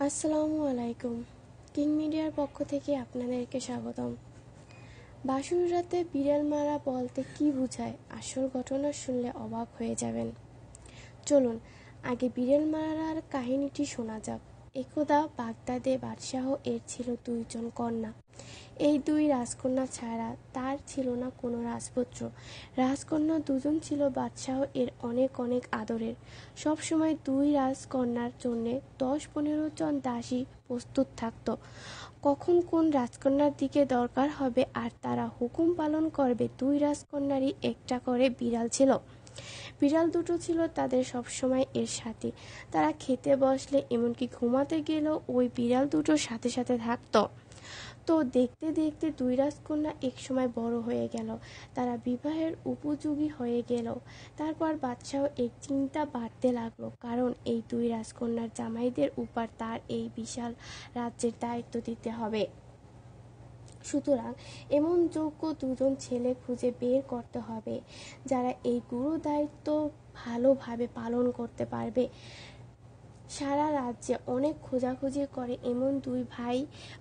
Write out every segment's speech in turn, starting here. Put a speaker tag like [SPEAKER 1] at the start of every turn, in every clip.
[SPEAKER 1] আসসালামু আলাইকুম কিং মিডিয়ার পক্ষ থেকে আপনাদেরকে স্বাগতম। বাসুর রাতে বিড়াল মারা বলতে কি বোঝায়? আসল ঘটনা শুনলে অবাক হয়ে যাবেন। চলুন, আগে বিড়াল মারার কাহিনীটি শোনা যাক। একদা বাগদাদে বাদশাহ এর ছিল দুইজন কন্যা। এই দুই রাজকন্যা ছাড়া তার ছিল না কোনো রাজপুত্র। রাজকন্যা দুজন ছিল বাদশাহ, এর অনেক অনেক আদরের। সব সময় দুই রাজকন্যার জন্য দশ পনেরো জন দাসী প্রস্তুত থাকত। কখন কোন রাজকন্যার দিকে দরকার হবে আর তারা হুকুম পালন করবে, দুই রাজকন্যারই একটা করে বিড়াল ছিল। বিড়াল দুটো ছিল তাদের সবসময় এর সাথে। তারা খেতে বসলে, এমনকি ঘুমাতে গেলেও ওই বিড়াল দুটোর সাথে সাথে থাকতো। তো দেখতে দেখতে দুই রাজকন্যা একসময় বড় হয়ে গেল। তারা বিবাহের উপযোগী হয়ে গেল। তারপর বাদশাহ এক চিন্তা বাড়তে লাগল, কারণ এই দুই রাজকন্যার জামাইদের উপর তার এই বিশাল রাজ্যের দায়িত্ব দিতে হবে। সুতরাং এমন যোগ্য দুজন ছেলে খুঁজে বের করতে হবে, যারা এই গুরু দায়িত্ব ভালোভাবে পালন করতে পারবে। সারা রাজ্যে অনেক খোঁজাখুঁজি করে এমন দুই ভাই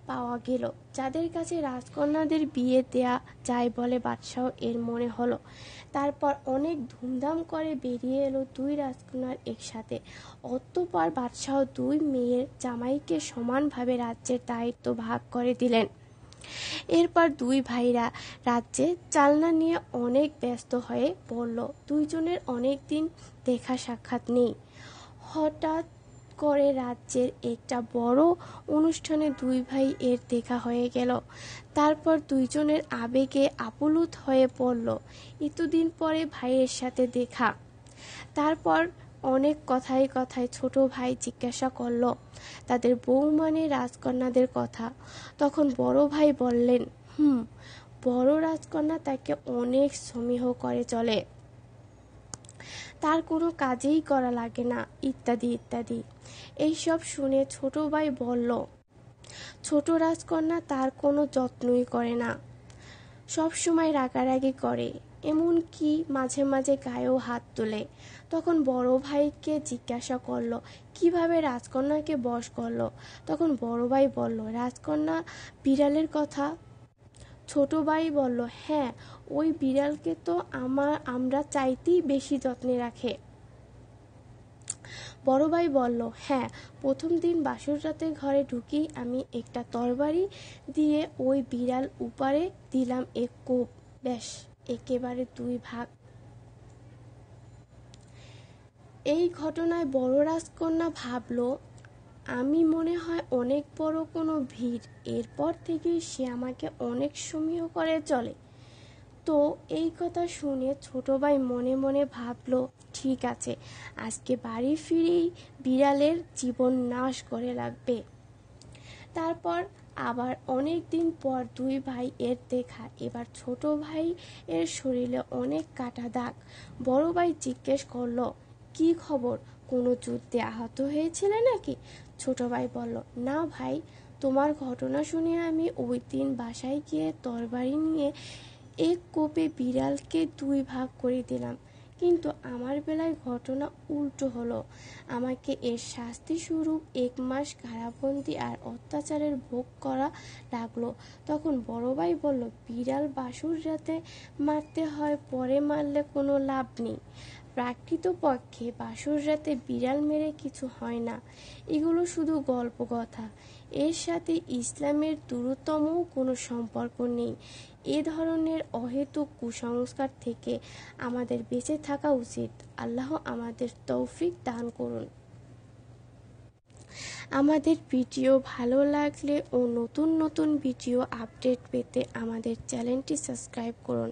[SPEAKER 1] পাওয়া গেল। যাদের কাছে রাজকন্যাদের বিয়ে দেয়া যায় বলে বাদশাহ এর মনে হলো। তারপর অনেক ধুমধাম করে বেরিয়ে এলো দুই রাজকন্যার একসাথে। অতঃপর বাদশাহ দুই মেয়ের জামাইকে সমানভাবে রাজ্যের দায়িত্ব ভাগ করে দিলেন। এরপর দুই ভাইরা রাজ্যে চালনা নিয়ে অনেক ব্যস্ত হয়ে পড়ল। দুইজনের অনেক দিন দেখা সাক্ষাৎ নেই। হঠাৎ করে রাজ্যের একটা বড় অনুষ্ঠানে দুই ভাই এর দেখা হয়ে গেল। তারপর দুইজনের আবেগে আপ্লুত হয়ে পড়ল। এতদিন পরে ভাইয়ের সাথে দেখা। তারপর অনেক কথায় কথায় ছোট ভাই জিজ্ঞাসা করল, তাদের বউ মানে রাজকন্যাদের কথা? তখন বড় ভাই বললেন, হুম, বড় রাজকন্যা তাকে অনেক সমীহ করে চলে। তার কোনো কাজেই করা লাগে না, ইত্যাদি ইত্যাদি। এইসব শুনে ছোট ভাই বলল, ছোট রাজকন্যা তার কোনো যত্নই করে না। সব সময় রাগারাগি করে, এমন কি মাঝে মাঝে গায়েও হাত তোলে। তখন বড় ভাইকে জিজ্ঞাসা করল, কীভাবে রাজকন্যাকে বশ করল? তখন বড় ভাই বলল, রাজকন্যা বিড়ালের কথা ছোট ভাই বলল হ্যাঁ ওই বিড়ালকে তো আমার, আমরা চাইতেই বেশি যত্নে রাখে। বড় ভাই বলল হ্যাঁ প্রথম দিন বাসর রাতে ঘরে ঢুকি আমি একটা তরবারি দিয়ে ওই বিড়াল উপারে দিলাম এক কোপ। ব্যাস, একেবারে দুই ভাগ। এই ঘটনায় বড় রাজকন্যা ভাবল আমি মনে হয় অনেক বড় কোনো ভিড়। এরপর থেকে সে আমাকে অনেক সমীহ করে চলে। তো এই কথা শুনে ছোট ভাই মনে মনে ভাবলো, ঠিক আছে, আজকে বাড়ি ফিরেই বিড়ালের জীবন নাশ করে লাগবে। তারপর আবার অনেক দিন পর দুই ভাই এর দেখা। এবার ছোট ভাই এর শরীরে অনেক কাটা দাগ। বড় ভাই জিজ্ঞেস করল, কি খবর? কোনো যুদ্ধে আহত হয়েছিলে নাকি? ছোট ভাই বলল, না ভাই, তোমার ঘটনা শুনে আমি ওই দিন বাসায় গিয়ে তরবারি নিয়ে এক কোপে বিড়ালকে দুই ভাগ করে দিলাম। কিন্তু আমার বেলায় ঘটনা উল্টো হলো। আমাকে এর শাস্তি স্বরূপ এক মাস কারাবন্দি আর অত্যাচারের ভোগ করা লাগল। তখন বড় ভাই বলল, বিড়াল বাসুর রাতে মারতে হয়, পরে মারলে কোনো লাভ নেই। প্রাকৃতপক্ষে বাসর রাতে বিড়াল মেরে কিছু হয় না। এগুলো শুধু গল্প কথা এর সাথে ইসলামের দূরতম কোনো সম্পর্ক নেই। এ ধরনের অহেতুক কুসংস্কার থেকে আমাদের বেঁচে থাকা উচিত। আল্লাহ আমাদের তৌফিক দান করুন। আমাদের ভিডিও ভালো লাগলে ও নতুন নতুন ভিডিও আপডেট পেতে আমাদের চ্যানেলটি সাবস্ক্রাইব করুন।